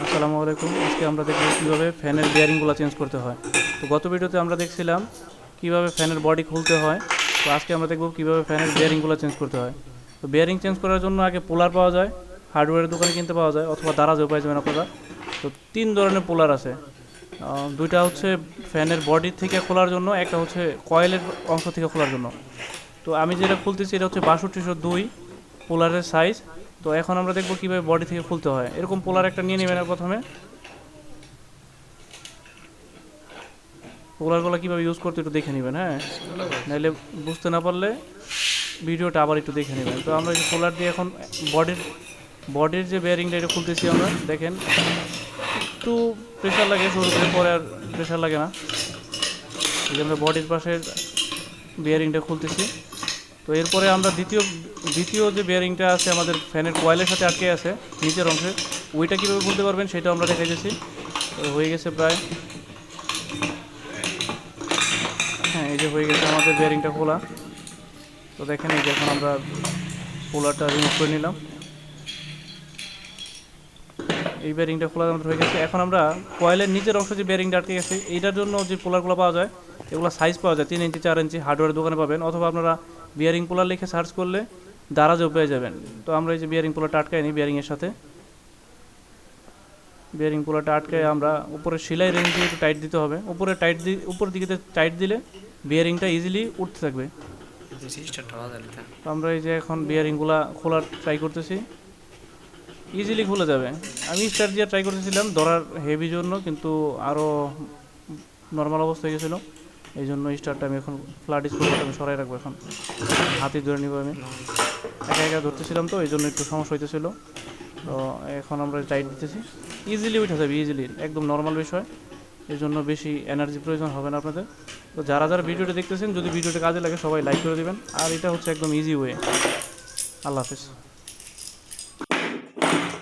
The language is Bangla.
আসসালামু আলাইকুম। আজকে আমরা দেখব কীভাবে ফ্যানের বিয়ারিংগুলো চেঞ্জ করতে হয়। তো গত ভিডিওতে আমরা দেখছিলাম কীভাবে ফ্যানের বডি খুলতে হয়। তো আজকে আমরা দেখব কীভাবে ফ্যানের বিয়ারিংগুলো চেঞ্জ করতে হয়। তো বিয়ারিং চেঞ্জ করার জন্য আগে পোলার পাওয়া যায় হার্ডওয়্যারের দোকানে কিনতে পাওয়া যায় অথবা দারাজেও পাই যাবেন আপনারা। তো তিন ধরনের পোলার আছে। দুইটা হচ্ছে ফ্যানের বডি থেকে খোলার জন্য, একটা হচ্ছে কয়েলের অংশ থেকে খোলার জন্য। তো আমি যেটা খুলতেছি, এটা হচ্ছে বাষট্টিশো দুই পোলারের সাইজ তো এখন আমরা দেখব কীভাবে বডি থেকে খুলতে হয়। এরকম পোলার একটা নিয়ে নেবেন প্রথমে। পোলারগুলো কীভাবে ইউজ করতে একটু দেখে নেবেন হ্যাঁ? নাহলে বুঝতে না পারলে ভিডিওটা আবার একটু দেখে নেবেন। তো আমরা এই পোলার দিয়ে এখন বডির বডির যে বেয়ারিংটা এটা খুলতেছি আমরা, দেখেন। একটু প্রেশার লাগে শুরুতে, পরে আর প্রেশার লাগে না। এই যে আমরা বডির পাশের বিয়ারিংটা খুলতেছি। তো এরপরে আমরা দ্বিতীয় দ্বিতীয় যে বেয়ারিংটা আছে আমাদের ফ্যানের কয়েলের সাথে আটকে আছে, নিচের অংশে, ওইটা কীভাবে বলতে পারবেন সেটা আমরা দেখাই গেছি হয়ে গেছে প্রায়। হ্যাঁ এই যে হয়ে গেছে আমাদের বেয়ারিংটা খোলা। তো দেখেন, এই যে এখন আমরা পোলারটা রিমুভ করে নিলাম। এই বেয়ারিংটা খোলা আমাদের হয়ে গেছে। এখন আমরা কয়েলের নিচের অংশ যে বেয়ারিংটা আটকে গেছে, এইটার জন্য যে পোলারগুলো পাওয়া যায়, এগুলো সাইজ পাওয়া যায়। তিন ইঞ্চি, চার ইঞ্চি হার্ডওয়্যার দোকানে পাবেন। অথবা আপনারা বিয়ারিং পোলার লিখে সার্চ করলে দারাজও পেয়ে যাবেন। তো আমরা এই যে বিয়ারিং পোলারটা আটকাই নিই বিয়ারিংয়ের সাথে। বিয়ারিং পোলারটা আটকায় আমরা উপরে সেলাই রেঞ্জ দিয়ে একটু টাইট দিতে হবে। উপরে টাইট দি উপরের দিকে টাইট দিলে বিয়ারিংটা ইজিলি উঠতে থাকবে। তো আমরা এই যে এখন বিয়ারিংগুলা খোলার ট্রাই করতেছি। ইজিলি খুলে যাবে। আমি স্টার দিয়ে ট্রাই করতেছিলাম ধরার হেভি জন্য কিন্তু আরও নর্মাল অবস্থা হয়ে গেছিল। এই জন্য স্টারটা আমি এখন ফ্ল্যাট স্কুলটা আমি সরাই রাখব এখন। হাতে ধরে নিব আমি। একা একা ধরতেছিলাম তো এই জন্য একটু সমস্যা হইতেছিল। তো এখন আমরা টাইট দিতেছি। ইজিলি উঠে যাবে ইজিলি একদম নর্মাল বিষয়। এই জন্য বেশি এনার্জি প্রয়োজন হবে না আপনাদের। তো যারা যারা ভিডিওটা দেখতেছেন, যদি ভিডিওটা কাজে লাগে, সবাই লাইক করে দিবেন। আর এটা হচ্ছে একদম ইজি ওয়ে আল্লাহ হাফিজ।